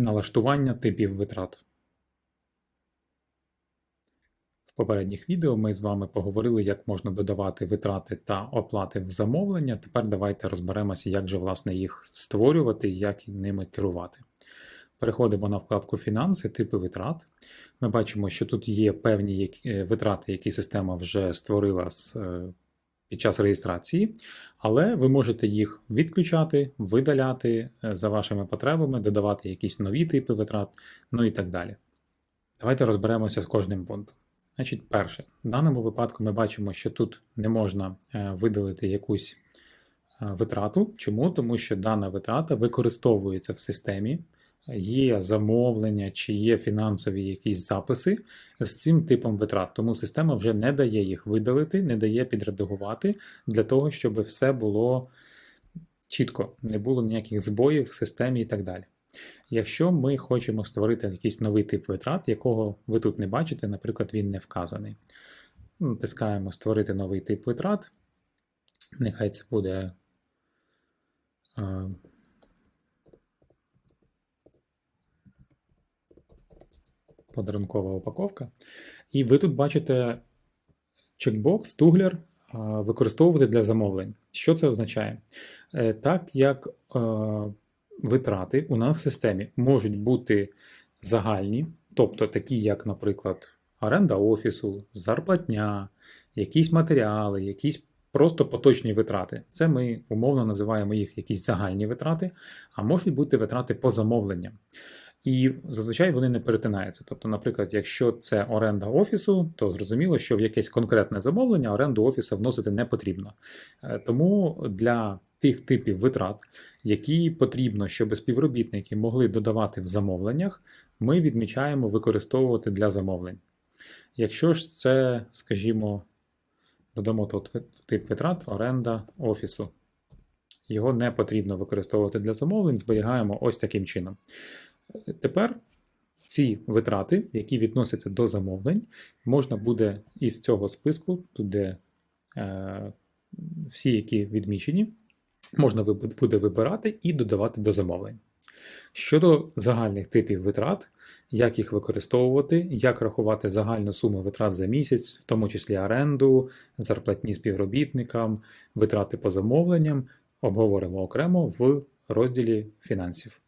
Налаштування типів витрат. В попередніх відео ми з вами поговорили, як можна додавати витрати та оплати в замовлення. Тепер давайте розберемося, як же власне їх створювати і як ними керувати. Переходимо на вкладку Фінанси, типи витрат. Ми бачимо, що тут є певні е, витрати, які система вже створила з, е, під час реєстрації, але ви можете їх відключати, видаляти е, за вашими потребами, додавати якісь нові типи витрат, ну і так далі. Давайте розберемося з кожним пунктом. Значить, перше, в даному випадку ми бачимо, що тут не можна е, видалити якусь е, витрату. Чому? Тому що дана витрата використовується в системі, є замовлення чи є фінансові якісь записи з цим типом витрат. Тому система вже не дає їх видалити, не дає підредагувати для того, щоб все було чітко, не було ніяких збоїв в системі і так далі. Якщо ми хочемо створити якийсь новий тип витрат, якого ви тут не бачите, наприклад, він не вказаний. Натискаємо Створити новий тип витрат. Нехай це буде. Подарункова упаковка. І ви тут бачите чекбокс, туглер використовувати для замовлень. Що це означає? Е, Так як е, витрати у нас в системі можуть бути загальні, тобто такі, як, наприклад, оренда офісу, зарплатня, якісь матеріали, якісь просто поточні витрати. Це ми умовно називаємо їх якісь загальні витрати, а можуть бути витрати по замовленням. І зазвичай вони не перетинаються. Тобто, наприклад, якщо це оренда офісу, то зрозуміло, що в якесь конкретне замовлення оренду офісу вносити не потрібно. Е, Тому для тих типів витрат, які потрібно, щоб співробітники могли додавати в замовленнях, ми відмічаємо використовувати для замовлень. Якщо ж це, скажімо, додамо тут тип витрат оренда офісу. Його не потрібно використовувати для замовлень, зберігаємо ось таким чином. Тепер ці витрати, які відносяться до замовлень, можна буде із цього списку, тут де е, всі, які відмічені, можна буде вибирати і додавати до замовлень. Щодо загальних типів витрат, як їх використовувати, як рахувати загальну суму витрат за місяць, в тому числі оренду, зарплатні співробітникам, витрати по замовленням, обговоримо окремо в розділі фінансів.